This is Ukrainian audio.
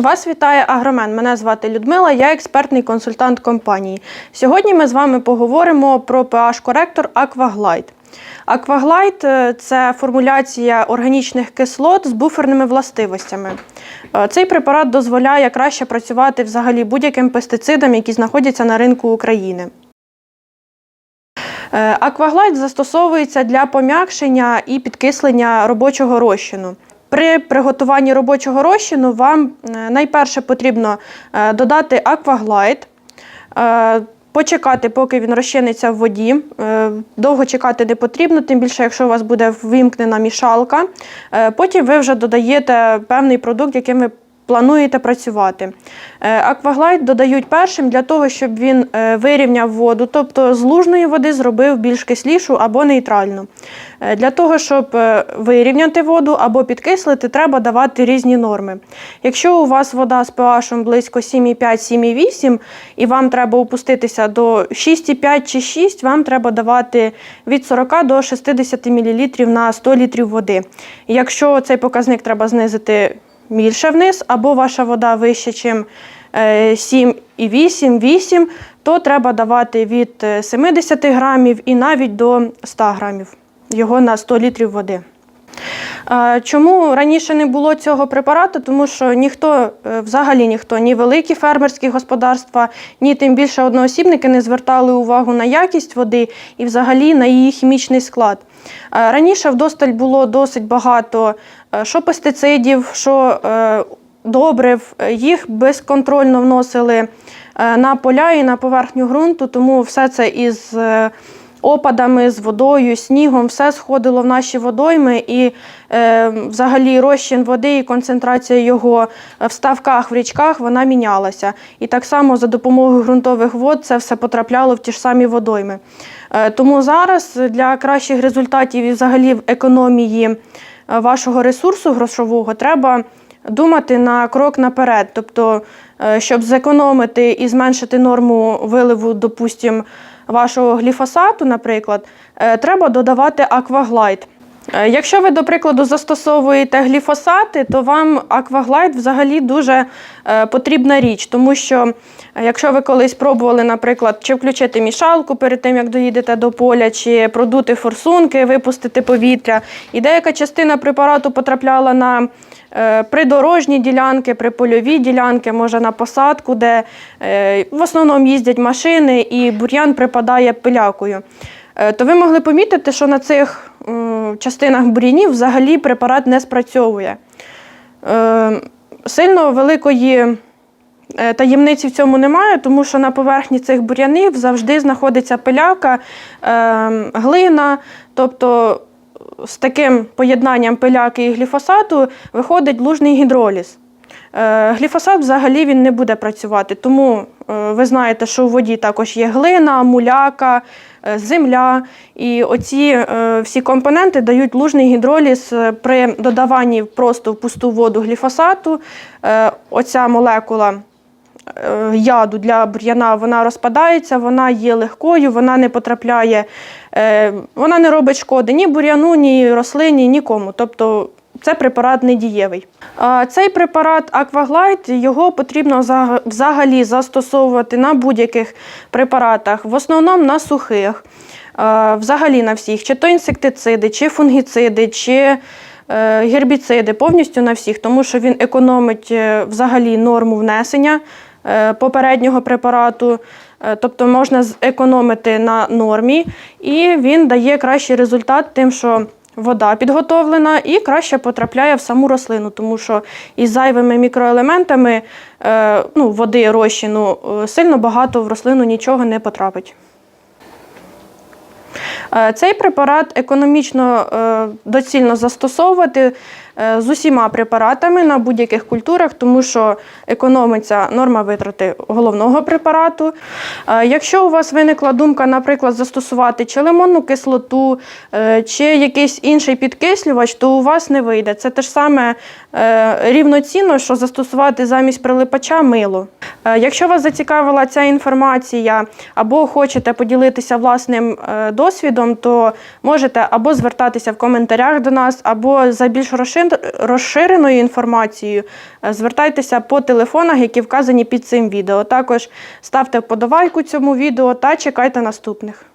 Вас вітає Агромен. Мене звати Людмила, я експертний консультант компанії. Сьогодні ми з вами поговоримо про pH-коректор Aquaglide. Aquaglide – це формуляція органічних кислот з буферними властивостями. Е, Цей препарат дозволяє краще працювати взагалі будь-яким пестицидам, які знаходяться на ринку України. Е, Акваглайд застосовується для пом'якшення і підкислення робочого розчину. При приготуванні робочого розчину вам е, найперше потрібно е, додати акваглайд, е, почекати, поки він розчиниться в воді. Довго чекати не потрібно, тим більше, якщо у вас буде вимкнена мішалка. Потім ви вже додаєте певний продукт, яким ви плануєте працювати. Е, Акваглайд додають першим для того, щоб він е, вирівняв воду, тобто з лужної води зробив більш кислішу або нейтральну. Е, Для того, щоб вирівняти воду або підкислити, треба давати різні норми. Якщо у вас вода з pH близько 7,5-7,8 і вам треба опуститися до 6,5 чи 6, вам треба давати від 40 до 60 мл на 100 літрів води. Якщо цей показник треба знизити більше вниз, або ваша вода вища, ніж 7,8, 8, то треба давати від е, 70 грамів і навіть до 100 грамів його на 100 літрів води. Чому раніше не було цього препарату? Тому що ніхто, е, взагалі ніхто, ні великі фермерські господарства, ні тим більше одноосібники не звертали увагу на якість води і взагалі на її хімічний склад. Раніше вдосталь було досить багато е, що пестицидів, що е, добрив, їх безконтрольно вносили на поля і на поверхню ґрунту, тому все це із опадами, з водою, снігом, все сходило в наші водойми, і е, взагалі розчин води і концентрація його в ставках в річках вона мінялася. І так само за допомогою ґрунтових вод це все потрапляло в ті ж самі водойми. Е, тому зараз для кращих результатів і взагалі в економії е, вашого ресурсу грошового треба думати на крок наперед. Тобто, е, щоб зекономити і зменшити норму виливу, допустимо, вашого гліфосату, наприклад, е, треба додавати акваглайд. Е, Якщо ви, до прикладу, застосовуєте гліфосати, то вам акваглайд взагалі дуже е, потрібна річ, тому що е, якщо ви колись пробували, наприклад, чи включити мішалку перед тим, як доїдете до поля, чи продути форсунки, випустити повітря, і деяка частина препарату потрапляла на придорожні ділянки, припольові ділянки, може на посадку, де в основному їздять машини і бур'ян припадає пилякою. То ви могли помітити, що на цих частинах бур'янів взагалі препарат не спрацьовує. Е, Сильно великої е, таємниці в цьому немає, тому що на поверхні цих бур'янів завжди знаходиться пиляка, е, глина. Тобто з таким поєднанням пиляки і гліфосату виходить лужний гідроліз. Е, Гліфосат взагалі він не буде працювати, тому е, ви знаєте, що у воді також є глина, муляка, е, земля. І оці всі компоненти дають лужний гідроліз при додаванні просто в пусту воду гліфосату. Оця молекула яду для бур'яна вона розпадається, вона є легкою, вона не потрапляє, вона не робить шкоди ні бур'яну, ні рослині, нікому. Тобто це препарат недієвий. Цей препарат Акваглайд його потрібно взагалі застосовувати на будь-яких препаратах, в основному на сухих, взагалі на всіх, чи то інсектициди, чи фунгіциди, чи е, гербіциди, повністю на всіх, тому що він економить е, взагалі норму внесення е, попереднього препарату. Тобто можна зекономити на нормі, і він дає кращий результат, тим, що вода підготовлена і краще потрапляє в саму рослину, тому що із зайвими мікроелементами е, ну, води розчину е, сильно багато в рослину нічого не потрапить. Е, Цей препарат економічно доцільно застосовувати з усіма препаратами на будь-яких культурах, тому що економиться норма витрати головного препарату. Е, Якщо у вас виникла думка, наприклад, застосувати чи лимонну кислоту, е, чи якийсь інший підкислювач, то у вас не вийде. Це те ж саме е, рівноцінно, що застосувати замість прилипача мило. Е, Якщо вас зацікавила ця інформація або хочете поділитися власним е, досвідом, то можете або звертатися в коментарях до нас, або за більш розширеною розшир- розширеною інформацією, е, звертайтеся по телефонах, які вказані під цим відео. Також ставте вподобайку цьому відео та чекайте наступних.